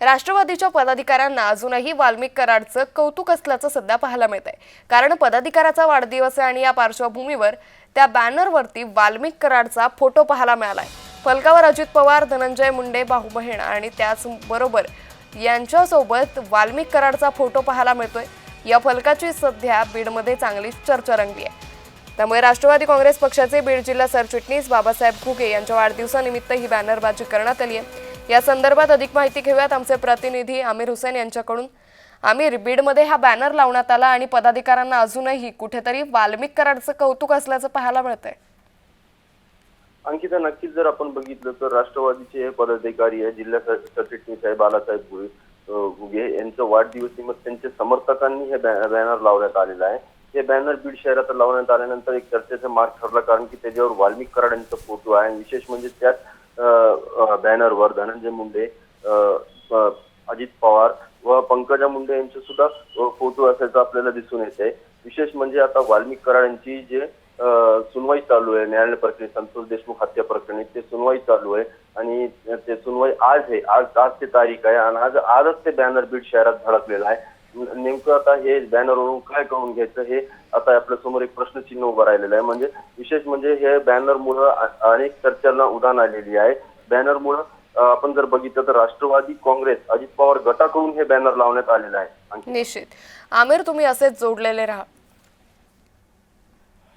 राष्ट्रवादीच्या पदाधिकाऱ्यांना अजूनही वाल्मिक कराडचं कौतुक असल्याचं सध्या पाहायला मिळत आहे कारण पदाधिकाऱ्याचा वाढदिवस आहे आणि या पार्श्वभूमीवर त्या बॅनरवरती वाल्मिक कराडचा फोटो पाहायला मिळालाय. फलकावर अजित पवार धनंजय मुंडे भाऊबहीण आणि त्याचबरोबर यांच्यासोबत वाल्मिक कराडचा फोटो पाहायला मिळतोय. या फलकाची सध्या बीडमध्ये चांगली चर्चा रंगली आहे. त्यामुळे राष्ट्रवादी काँग्रेस पक्षाचे बीड जिल्हा सरचिटणीस बाबासाहेब घुगे यांच्या वाढदिवसानिमित्त ही बॅनरबाजी करण्यात आली आहे. या संदर्भात अधिक माहिती घेऊयात आमचे प्रतिनिधी आमिर हुसेन यांच्याकडून. आमिर बीडमध्ये हा बॅनर लावण्यात आला आणि पदाधिकाऱ्यांना अजूनही कुठेतरी वाल्मिक कराडचं कौतुक असल्याचं पाहायला मिळतंय. अंकिता नक्कीच जर आपण बघितलं तर राष्ट्रवादीचे पदाधिकारी आहे जिल्हा सरचिटणीस आहे बालासाहेब गुळे घुगे यांचं वाढदिवस निमित्त त्यांच्या समर्थकांनी हे बॅनर लावण्यात आलेलं आहे. हे बॅनर बीड शहरात लावण्यात आल्यानंतर एक चर्चेचा मार्ग ठरला कारण की त्याच्यावर वाल्मिक कराड यांचा फोटो आहे. विशेष म्हणजे त्यात बॅनरवर धनंजय मुंडे अजित पवार व पंकजा मुंडे यांचे सुद्धा फोटो असल्याचं आपल्याला दिसून येते. विशेष म्हणजे आता वाल्मिक कराड यांची जे सुनवाई चालू आहे न्यायालय प्रकरणी संतोष देशमुख हत्या प्रकरणी ते सुनवाई चालू आहे. आणि ते सुनवाई आज आहे आज आज ते तारीख आहे. आणि आज आजच ते बॅनर बीड शहरात धडकलेलं आहे. नेमकं आता हे बॅनरवरून काय करून घ्यायचं हे आता आपल्यासमोर एक प्रश्नचिन्ह उभं राहिलेलं आहे. म्हणजे विशेष म्हणजे हे बॅनरमुळं अनेक चर्चांना उधाण आलेली आहे. बॅनरमुळं आपण जर बघितलं तर राष्ट्रवादी काँग्रेस अजित पवार गटाकडून हे बॅनर लावण्यात आलेलं आहे. निश्चित. आमिर तुम्ही असेच जोडलेले राहा.